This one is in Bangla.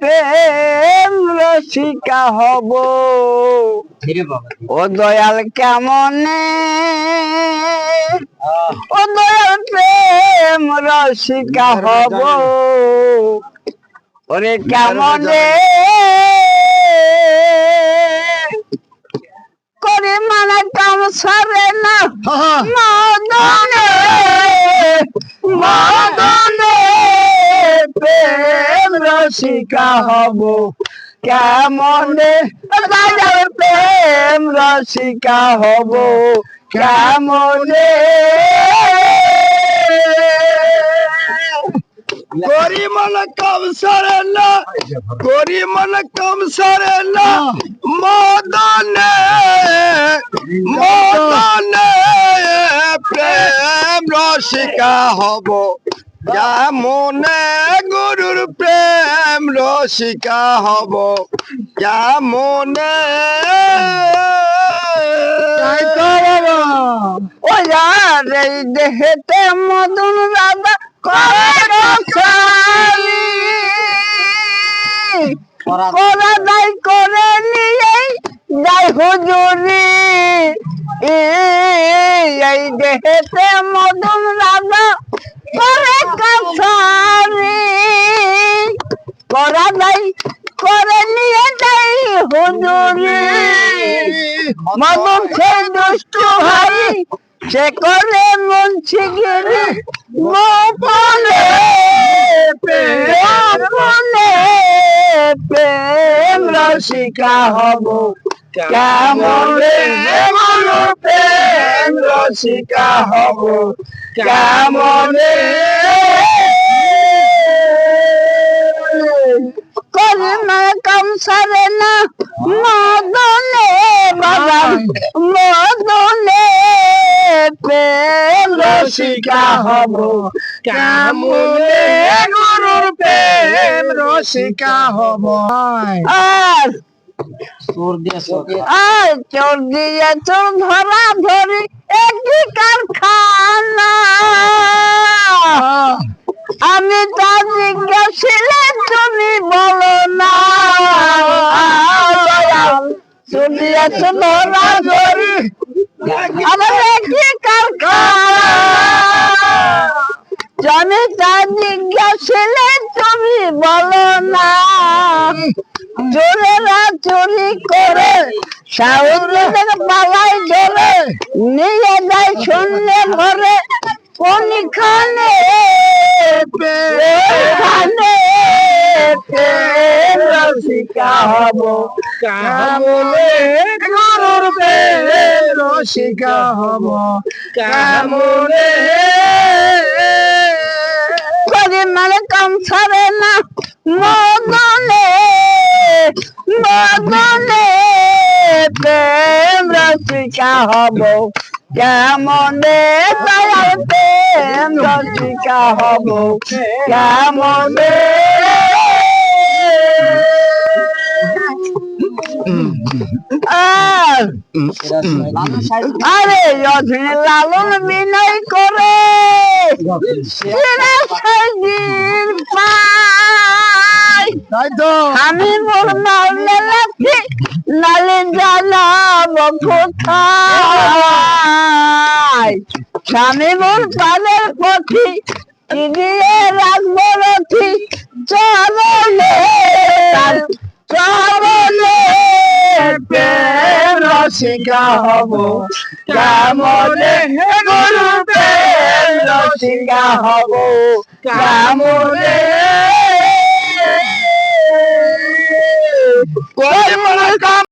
প্রেম রসিকা হব। ও দয়াল কেমনে? ও দয়াল প্রেম রসিকা হব। ওরে কেমনে? করে মানে কাম সারে না। মদনে মদনে প্রেম রসিকা হব। কেমনে? প্রেম রসিকা হব। কেমনে? গরি মন কম সরে না, গরি মন কম সরে না, মদনে মদনে প্রেম রসিকা হব। যেমনে গুরুর প্রেম রসিকা হব। যেমনে ও যার এই দেহেতে মদন করে দায় করে নিয়ে যাই হুজুরি। এই দেহেতে মদন রাজা কাছারি করা দায় করে নিয়ে যাই হুজুরি। মদন সে দুষ্টু ভাই সে করে মুন্সিগিরি। গোপনে গোপনে প্রেম রসিকা হব। কেমনে মনো প্রেম রসিকা হব? কেমনে করে না কম সারে না মদনে বাবা মদনে প্রেম রসিকা হব। কেমনে গুরুর প্রেম রসিকা হব। আর আর চোর দিয়ে চোর ধরা ধরি একটি কারখানা। আমি তা জিজ্ঞাসিলে তুমি বলো না। চোর ধরা ধরি আমার একটি কারখানা। আমি তা জিজ্ঞাসিলে, তুমি বলো না। চোরেরা চুরি করে সাউদিদের বালাই ধরে নিয়ে যায় শূন্য ভরে, কোনখানে? রসিকা হব কেমনে গুরুর প্রেম হব কেমনে মানে কম ছাড়ে না। মদনে মদনে প্রেম রসিকা হব কেমনে দয়াল প্রেম রসিকা হব কেমনে আর লালন বিনয় করে আমি মোর মাওলে লাথি নালে জানাব কোথায় স্বামী মোর পালের পথি দিয়ে রাখব রথি রসিকা হব। কামনে গুরু রসিকা হব। কামনে কর্ম